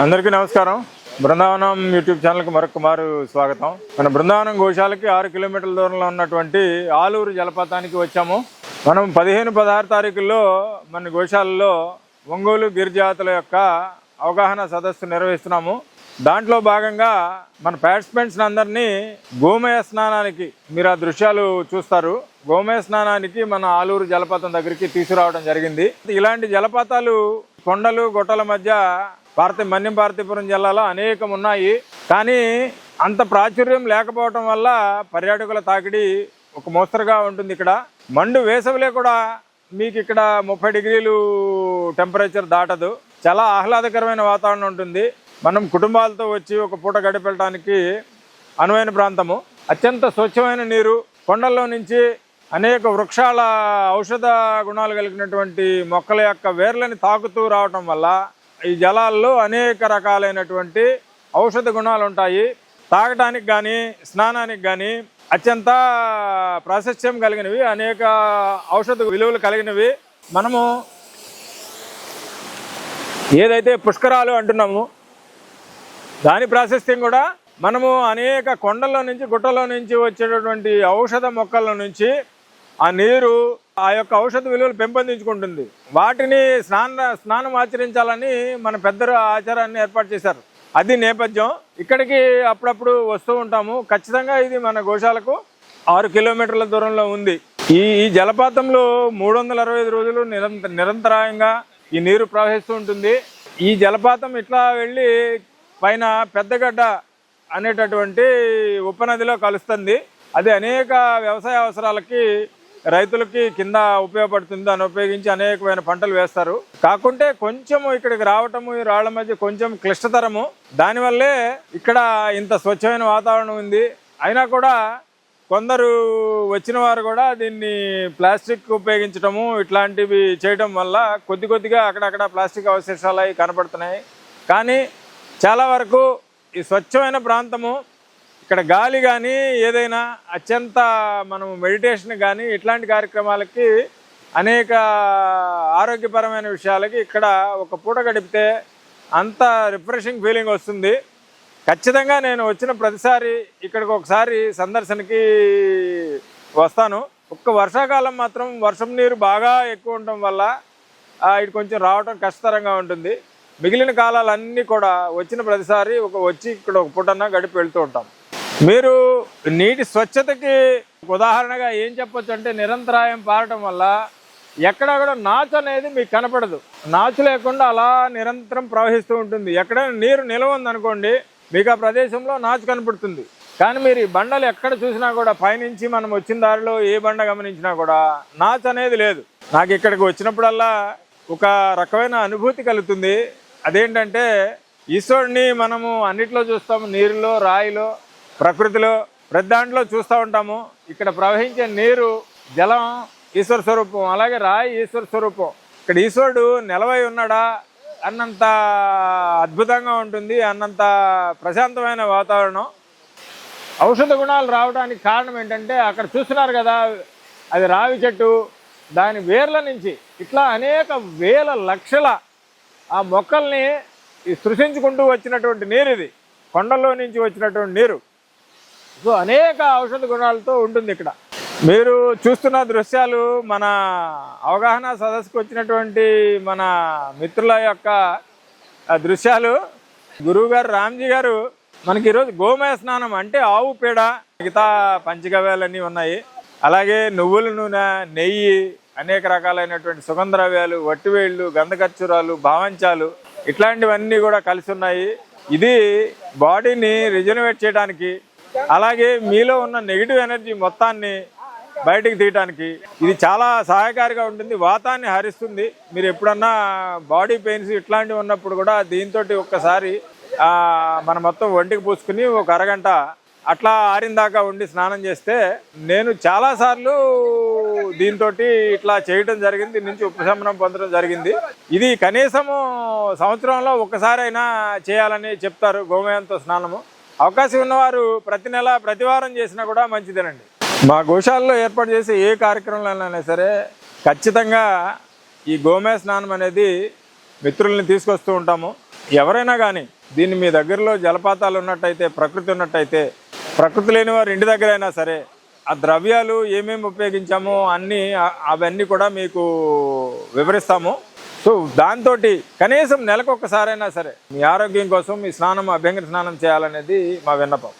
అందరికీ నమస్కారం. బృందావనం యూట్యూబ్ ఛానల్కి మరొక మారు స్వాగతం. మన బృందావనం గోశాలకి ఆరు కిలోమీటర్ల దూరంలో ఉన్నటువంటి ఆలూరు జలపాతానికి వచ్చాము. మనం పదిహేను పదహారు తారీఖుల్లో మన గోశాలలో ఒంగోలు గిరిజాతుల యొక్క అవగాహన సదస్సు నిర్వహిస్తున్నాము. దాంట్లో భాగంగా మన పార్టిసిపెంట్స్ అందరినీ గోమయ స్నానానికి మీరు ఆ దృశ్యాలు చూస్తారు. గోమయ స్నానానికి మన ఆలూరు జలపాతం దగ్గరికి తీసుకురావడం జరిగింది. ఇలాంటి జలపాతాలు కొండలు గొట్టల మధ్య భారత మన్యం భారతీపురం జిల్లాలో అనేకం ఉన్నాయి. కానీ అంత ప్రాచుర్యం లేకపోవటం వల్ల పర్యాటకుల తాకిడి ఒక మోస్తరుగా ఉంటుంది ఇక్కడ. మండు వేసవిలో కూడా మీకు ఇక్కడ ముప్పై డిగ్రీలు టెంపరేచర్ దాటదు. చాలా ఆహ్లాదకరమైన వాతావరణం ఉంటుంది. మనం కుటుంబాలతో వచ్చి ఒక పూట గడిపెళ్ళడానికి అనువైన ప్రాంతము. అత్యంత స్వచ్ఛమైన నీరు కొండల్లో నుంచి అనేక వృక్షాల ఔషధ గుణాలు కలిగినటువంటి మొక్కల యొక్క వేర్లని తాకుతూ రావటం వల్ల ఈ జలాల్లో అనేక రకాలైనటువంటి ఔషధ గుణాలు ఉంటాయి తాగటానికి కానీ స్నానానికి కానీ అత్యంత ప్రాశస్త్యం కలిగినవి అనేక ఔషధ విలువలు కలిగినవి. మనము ఏదైతే పుష్కరాలు అంటున్నాము దాని ప్రాశస్త్యం కూడా మనము అనేక కొండల్లో నుంచి గుట్టలో నుంచి వచ్చేటటువంటి ఔషధ మొక్కల నుంచి ఆ నీరు ఆ యొక్క ఔషధ విలువలు పెంపొందించుకుంటుంది. వాటిని స్నాన స్నానం ఆచరించాలని మన పెద్దరు ఆచారాన్ని ఏర్పాటు చేశారు. అది నేపథ్యం. ఇక్కడికి అప్పుడప్పుడు వస్తూ ఉంటాము. ఖచ్చితంగా ఇది మన గోశాలకు ఆరు కిలోమీటర్ల దూరంలో ఉంది. ఈ ఈ జలపాతంలో మూడు వందల అరవై ఐదు రోజులు నిరంతర నిరంతరాయంగా ఈ నీరు ప్రవహిస్తూ ఉంటుంది. ఈ జలపాతం ఇట్లా వెళ్ళి పైన పెద్దగడ్డ అనేటటువంటి ఉపనదిలో కలుస్తుంది. అది అనేక వ్యవసాయ అవసరాలకి రైతులకి కింద ఉపయోగపడుతుంది దాన్ని ఉపయోగించి అనేకమైన పంటలు వేస్తారు. కాకుంటే కొంచెం ఇక్కడికి రావటము ఈ రాళ్ళ మధ్య కొంచెం క్లిష్టతరము. దానివల్లే ఇక్కడ ఇంత స్వచ్ఛమైన వాతావరణం ఉంది. అయినా కూడా కొందరు వచ్చిన వారు కూడా దీన్ని ప్లాస్టిక్ ఉపయోగించడము ఇట్లాంటివి చేయడం వల్ల కొద్ది కొద్దిగా అక్కడక్కడ ప్లాస్టిక్ అవశేషాలు అవి కనపడుతున్నాయి. కానీ చాలా వరకు ఈ స్వచ్ఛమైన ప్రాంతము ఇక్కడ గాలి కానీ ఏదైనా అత్యంత మనం మెడిటేషన్ కానీ ఇట్లాంటి కార్యక్రమాలకి అనేక ఆరోగ్యపరమైన విషయాలకి ఇక్కడ ఒక పూట గడిపితే అంత రిఫ్రెషింగ్ ఫీలింగ్ వస్తుంది. ఖచ్చితంగా నేను వచ్చిన ప్రతిసారి ఇక్కడికి ఒకసారి సందర్శనకి వస్తాను. ఒక్క వర్షాకాలం మాత్రం వర్షం నీరు బాగా ఎక్కువ ఉండటం వల్ల ఇటు కొంచెం రావటం కష్టతరంగా ఉంటుంది. మిగిలిన కాలాలన్నీ కూడా వచ్చిన ప్రతిసారి ఒక వచ్చి ఇక్కడ ఒక పూటన్నా గడిపి వెళ్తూ ఉంటాం. మీరు నీటి స్వచ్ఛతకి ఉదాహరణగా ఏం చెప్పొచ్చు అంటే నిరంతరాయం పారటం వల్ల ఎక్కడ కూడా నాచు అనేది మీకు కనపడదు. నాచు లేకుండా అలా నిరంతరం ప్రవహిస్తూ ఉంటుంది. ఎక్కడైనా నీరు నిలవ ఉందనుకోండి మీకు ఆ ప్రదేశంలో నాచు కనపడుతుంది. కానీ మీరు ఈ బండలు ఎక్కడ చూసినా కూడా పైనుంచి మనం వచ్చిన దారిలో ఏ బండ గమనించినా కూడా నాచు అనేది లేదు. నాకు ఇక్కడికి వచ్చినప్పుడల్లా ఒక రకమైన అనుభూతి కలుగుతుంది. అదేంటంటే ఈశ్వరుడిని మనము అన్నిట్లో చూస్తాము. నీరులో రాయిలో ప్రకృతిలో ప్రతి దాంట్లో చూస్తూ ఉంటాము. ఇక్కడ ప్రవహించే నీరు జలం ఈశ్వర స్వరూపం. అలాగే రాయి ఈశ్వర స్వరూపం. ఇక్కడ ఈశ్వరుడు నిలవై ఉన్నాడా అన్నంత అద్భుతంగా ఉంటుంది అన్నంత ప్రశాంతమైన వాతావరణం. ఔషధ గుణాలు రావడానికి కారణం ఏంటంటే అక్కడ చూస్తున్నారు కదా అది రావి చెట్టు. దాని వేర్ల నుంచి ఇట్లా అనేక వేల లక్షల ఆ మొక్కల్ని సృష్టించుకుంటూ వచ్చినటువంటి నీరు ఇది. కొండల్లో నుంచి వచ్చినటువంటి నీరు. సో అనేక ఔషధ గుణాలతో ఉంటుంది ఇక్కడ. మీరు చూస్తున్న దృశ్యాలు మన అవగాహన సదస్సుకు వచ్చినటువంటి మన మిత్రుల యొక్క దృశ్యాలు. గురువు గారు రామ్జీ గారు మనకి ఈరోజు గోమయ స్నానం అంటే ఆవు పేడ మిగతా పంచగవ్యాలన్నీ ఉన్నాయి. అలాగే నువ్వుల నూనె నెయ్యి అనేక రకాలైనటువంటి సుగంధ ద్రవ్యాలు వట్టివేళ్ళు గంధకర్చూరాలు భావంచాలు ఇట్లాంటివన్నీ కూడా కలిసి ఉన్నాయి. ఇది బాడీని రిజనరేట్ చేయడానికి అలాగే మీలో ఉన్న నెగిటివ్ ఎనర్జీ మొత్తాన్ని బయటికి తీయటానికి ఇది చాలా సహాయకారిగా ఉంటుంది. వాతాన్ని హరిస్తుంది. మీరు ఎప్పుడన్నా బాడీ పెయిన్స్ ఇట్లాంటివి ఉన్నప్పుడు కూడా దీంతో ఒక్కసారి మన మొత్తం ఒంటికి పూసుకుని ఒక అరగంట అట్లా ఆరిందాకా ఉండి స్నానం చేస్తే నేను చాలాసార్లు దీంతో ఇట్లా చేయడం జరిగింది. దీని నుంచి ఉపశమనం పొందడం జరిగింది. ఇది కనీసము సంవత్సరంలో ఒక్కసారైనా చేయాలని చెప్తారు గోమయంతో స్నానము. అవకాశం ఉన్నవారు ప్రతి నెల ప్రతివారం చేసినా కూడా మంచిదేనండి. మా గోశాలలో ఏర్పాటు చేసే ఏ కార్యక్రమంలోనైనా సరే ఖచ్చితంగా ఈ గోమే స్నానం అనేది మిత్రుల్ని తీసుకొస్తూ ఉంటాము. ఎవరైనా కానీ దీన్ని మీ దగ్గరలో జలపాతాలు ఉన్నట్టయితే ప్రకృతి ఉన్నట్టయితే ప్రకృతి లేని వారు ఇంటి దగ్గర అయినా సరే ఆ ద్రవ్యాలు ఏమేమి ఉపయోగించామో అన్నీ అవన్నీ కూడా మీకు వివరిస్తాము. సో దాంతో కనీసం నెలకు ఒక్కసారైనా సరే మీ ఆరోగ్యం కోసం మీ స్నానం అభ్యంగర స్నానం చేయాలనేది మా విన్నపం.